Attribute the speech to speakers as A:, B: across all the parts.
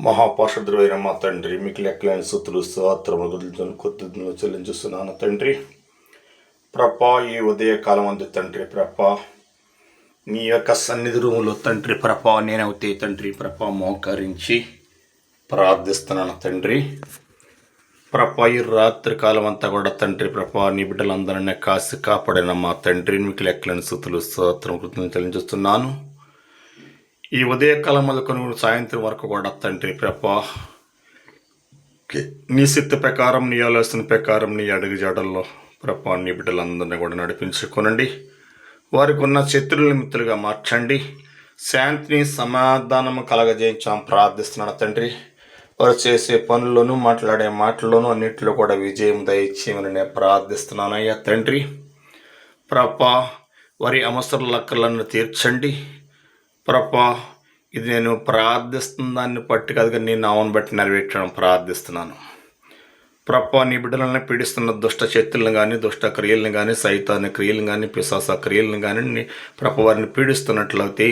A: మహాపరుషుడైన మా తండ్రి మీకు లెక్కలేని సుతులు స్తోత్రములు కొద్దును చెల్లించుస్తున్నాను తండ్రి ప్రభా ఈ ఉదయకాలం అందు తండ్రి ప్రప నీ యొక్క సన్నిధి రూములో తండ్రి ప్రభా నేనవుతే తండ్రి ప్రప మోకరించి ప్రార్థిస్తున్నాను తండ్రి. ప్రభా ఈ రాత్రి కాలం అంతా కూడా తండ్రి ప్రప నీ బిడ్డలందరినీ కాసి కాపాడిన మా తండ్రి మీకు లెక్కలేని సుతులు స్వాత్రం కృతజ్ఞతలు చెల్లించుస్తున్నాను ఈ ఉదయకాలం మొదలుకొని సాయంత్రం వరకు కూడా తండ్రి ప్రభా నీ సిద్ధ ప్రకారం నీ ఆలోచన ప్రకారం నీ అడుగు జాడల్లో ప్రభా నీ బిడ్డలందరినీ కూడా నడిపించుకోనండి. వారికి ఉన్న శత్రుల మిత్రులుగా మార్చండి. శాంతిని సమాధానము కలగజేయించాం ప్రార్థిస్తున్నాను తండ్రి. వారు చేసే పనుల్లోనూ మాట్లాడే మాటల్లోనూ అన్నింటిలో కూడా విజయం దయచేయమని నేను ప్రార్థిస్తున్నానయ్యా తండ్రి. ప్రభా వారి అవసర లక్కలను తీర్చండి. ప్రభా ఇది నేను ప్రార్థిస్తున్న దాన్ని బట్టి కాదు నేను నామను బట్టి నెరవేర్చడం ప్రార్థిస్తున్నాను. ప్రభా నీ బిడ్డలను పీడిస్తున్న దుష్ట శక్తులను కానీ దుష్ట క్రియలను కానీ సైతాన్ని క్రియలను కానీ పిశాస క్రియలను కానీ ప్రభ వారిని పీడిస్తున్నట్లయితే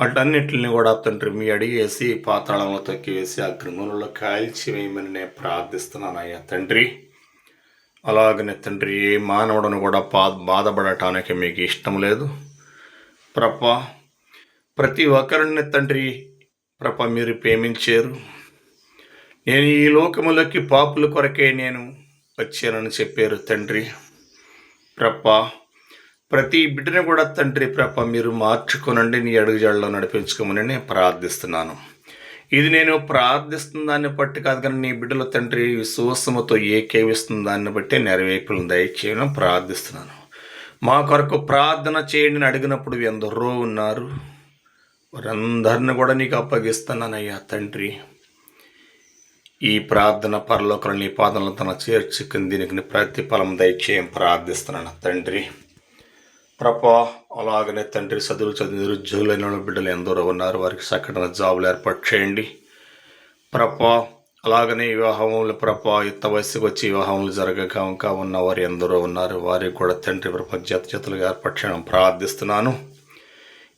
A: వాటన్నిటిని కూడా తండ్రి మీ అడిగేసి పాతాళంలో తొక్కివేసి ఆ క్రిములలో కాల్చి వేయమని నేను ప్రార్థిస్తున్నాను అయ్యా తండ్రి. అలాగనే తండ్రి ఏ మానవుడను కూడా బాధపడటానికి మీకు ఇష్టం లేదు. ప్రభా ప్రతి ఒక్కరిని తండ్రి ప్రభ మీరు ప్రేమించారు. నేను ఈ లోకములకి పాపుల కొరకే నేను వచ్చానని చెప్పారు తండ్రి. ప్రప ప్రతి బిడ్డని కూడా తండ్రి ప్రప మీరు మార్చుకునండి నీ అడుగుజాడలో నడిపించుకోమని నేను ప్రార్థిస్తున్నాను. ఇది నేను ప్రార్థిస్తున్న దాన్ని బట్టి కాదు కానీ నీ బిడ్డల తండ్రి విశ్వాసముతో ఏకేవిస్తున్న దాన్ని బట్టి నెరవేర్పులను దయచేయడం ప్రార్థిస్తున్నాను. మా కొరకు ప్రార్థన చేయండి అడిగినప్పుడు ఎందరో ఉన్నారు. వారందరిని కూడా నీకు అప్పగిస్తున్నానయ్యా తండ్రి. ఈ ప్రార్థన పరలోకల నీ పాదనలు తన చేర్చుకుని దీనికి ప్రతిఫలం దయచేయం ప్రార్థిస్తున్నాను తండ్రి. ప్రప అలాగనే తండ్రి చదువులు చదివి నిరుద్యోగులైన బిడ్డలు ఎందరో ఉన్నారు. వారికి సకటన జాబులు ఏర్పాటు చేయండి. ప్రప అలాగనే వివాహములు ప్రప ఇత్త వయసుకు వచ్చి వివాహములు జరగక ఇంకా ఉన్న వారు ఎందరో ఉన్నారు. వారికి కూడా తండ్రి ప్రపంచ జత జతలుగా ఏర్పాటు చేయడం ప్రార్థిస్తున్నాను.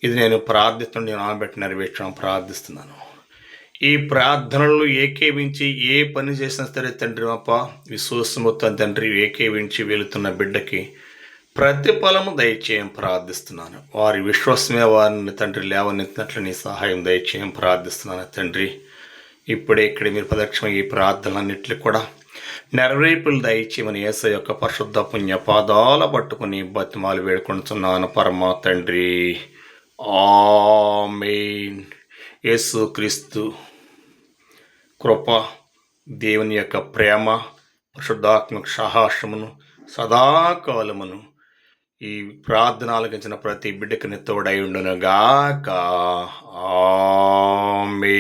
A: ఇది నేను ప్రార్థిస్తుండే నానబెట్టి నెరవేర్చడం ప్రార్థిస్తున్నాను. ఈ ప్రార్థనలు ఏకేవించి ఏ పని చేసినా సరే తండ్రి అప్ప విశ్వాసమొత్తం తండ్రి ఏకేవించి వెళుతున్న బిడ్డకి ప్రతిఫలము దయచేయం ప్రార్థిస్తున్నాను. వారి విశ్వాసమే వారిని తండ్రి లేవనెత్తినట్లు నీ సహాయం దయచేయం ప్రార్థిస్తున్నాను తండ్రి. ఇప్పుడే ఇక్కడ మీరు ప్రదక్షిణ ఈ ప్రార్థనలన్నింటినీ కూడా నెరవేర్పులు దయచేయమని ఏస యొక్క పరిశుద్ధ పుణ్య పాదాల పట్టుకుని బతిమాలు వేడుకుంటున్నాను పరమ తండ్రి. ఆమెన్. యేసు క్రీస్తు కృప దేవుని యొక్క ప్రేమ పరిశుద్ధాత్మక సాహసమును సదాకాలమును ఈ ప్రార్థన ఆలకించిన ప్రతి బిడ్డకి తోడై ఉండునుగాక. ఆమె